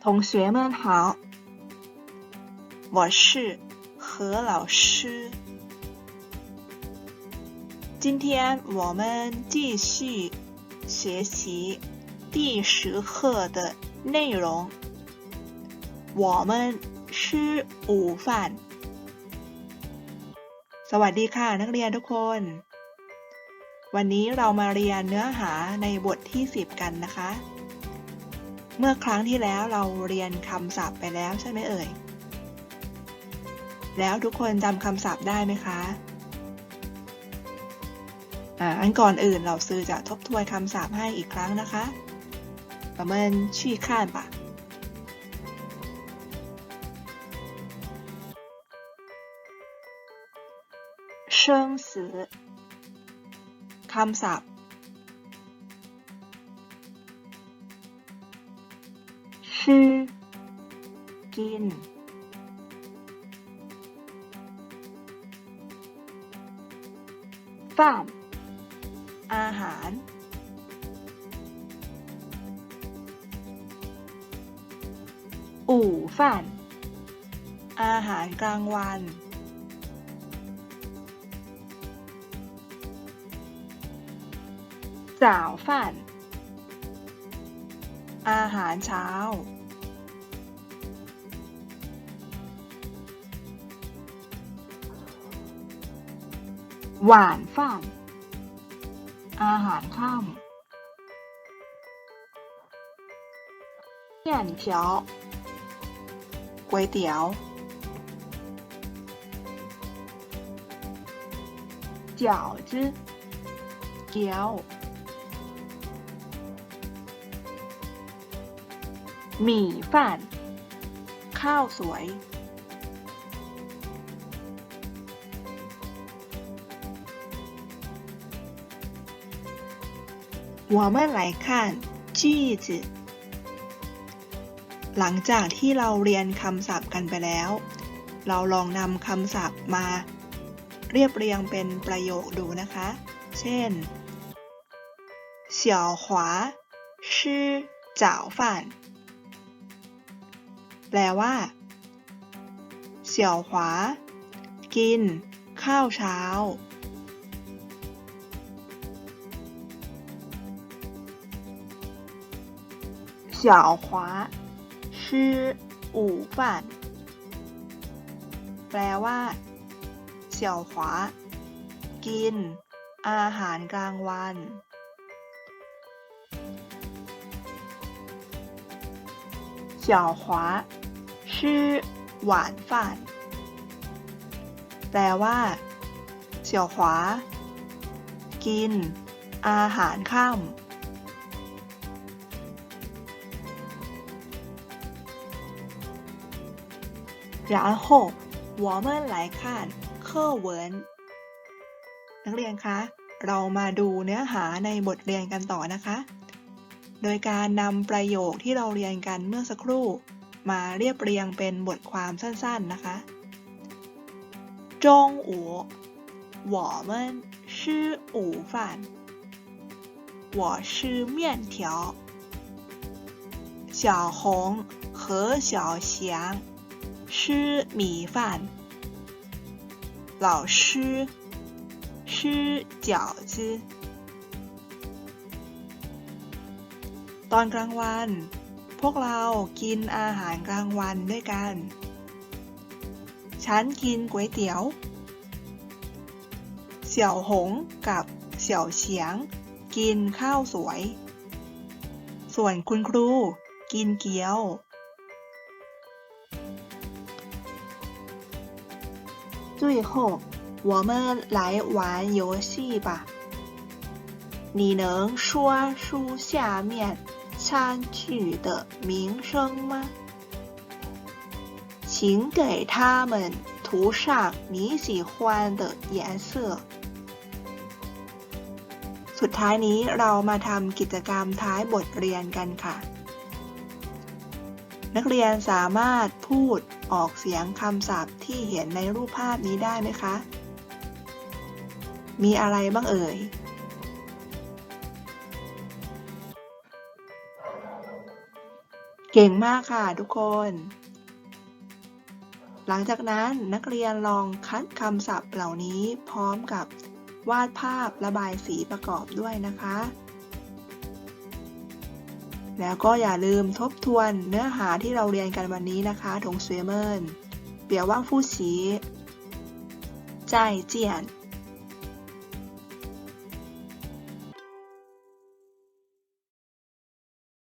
同学们好，我是何老师。今天我们继续学习第十课的内容。我们吃午饭。สวัสดีค่ะนักเรียนทุกคน วันนี้เรามาเรียนเนื้อหาในบทที่ 10 กันนะคะ เมื่อครั้งที่แล้วเราเรียนคำศัพท์ไปแล้วใช่ไหมเอ่ย แล้วทุกคนจำคำศัพท์ได้ไหมคะ อ่า อันก่อนอื่นเราซื้อจะทบทวนคำศัพท์ให้อีกครั้งนะคะ我们去看吧生死คำศัพท์ ชื่อ กิน ฟ่านอาหาร อู่ฟ่าน อาหารกลางวันจ่าวฟ่าน อาหารเช้า หวาน饭อาหารค่ำ面条ก๋วยเตี๋ยว饺子เ กี๊ยว หมี่饭ข้าวสวย 我们来看句子หลังจากที่เราเรียนคำศัพท์กันไปแล้ว เราลองนำคำศัพท์มา เรียบเรียงเป็นประโยคดูนะคะ เช่น小华吃早饭 แปลว่า เสี่ยวหวา กิน ข้าวเช้า เสี่ยวหวาชื่ออู่饭แปลว่า เสี่ยวหวา กิน อาหารกลางวัน 小华吃晚饭แปลว่าเสี่ยวหวา กิน อาหารค่ำ然后我们来看课文นักเรียนคะ เรามาดูเนื้อหาในบทเรียนกันต่อนะคะ โดยการนำประโยคที่เราเรียนกันเมื่อสักครู่ มาเรียบเรียงเป็นบทความสั้นๆนะคะ中午我们吃午饭我吃面条小红和小翔吃米饭老师吃饺子 ตอนกลางวัน พวกเรากินอาหารกลางวันด้วยกัน ฉันกินก๋วยเตี๋ยว เสี่ยวหงกับเสี่ยวเฉียง กินข้าวสวย ส่วนคุณครู กินเกี๊ยว最后我们来玩游戏吧你能说出下面 餐具的名声吗？请给它们涂上你喜欢的颜色。สุดท้ายนี้เรามาทำกิจกรรมท้ายบทเรียนกันค่ะ นักเรียนสามารถพูดออกเสียงคำศัพท์ที่เห็นในรูปภาพนี้ได้ไหมคะ มีอะไรบ้างเอ่ย เก่งมากค่ะทุกคน หลังจากนั้นนักเรียนลองคัดคำศัพท์เหล่านี้พร้อมกับวาดภาพระบายสีประกอบด้วยนะคะ แล้วก็อย่าลืมทบทวนเนื้อหาที่เราเรียนกันวันนี้นะคะถงเสวยเมินเปียวว่างฟู่ฉีจ่ายเจียน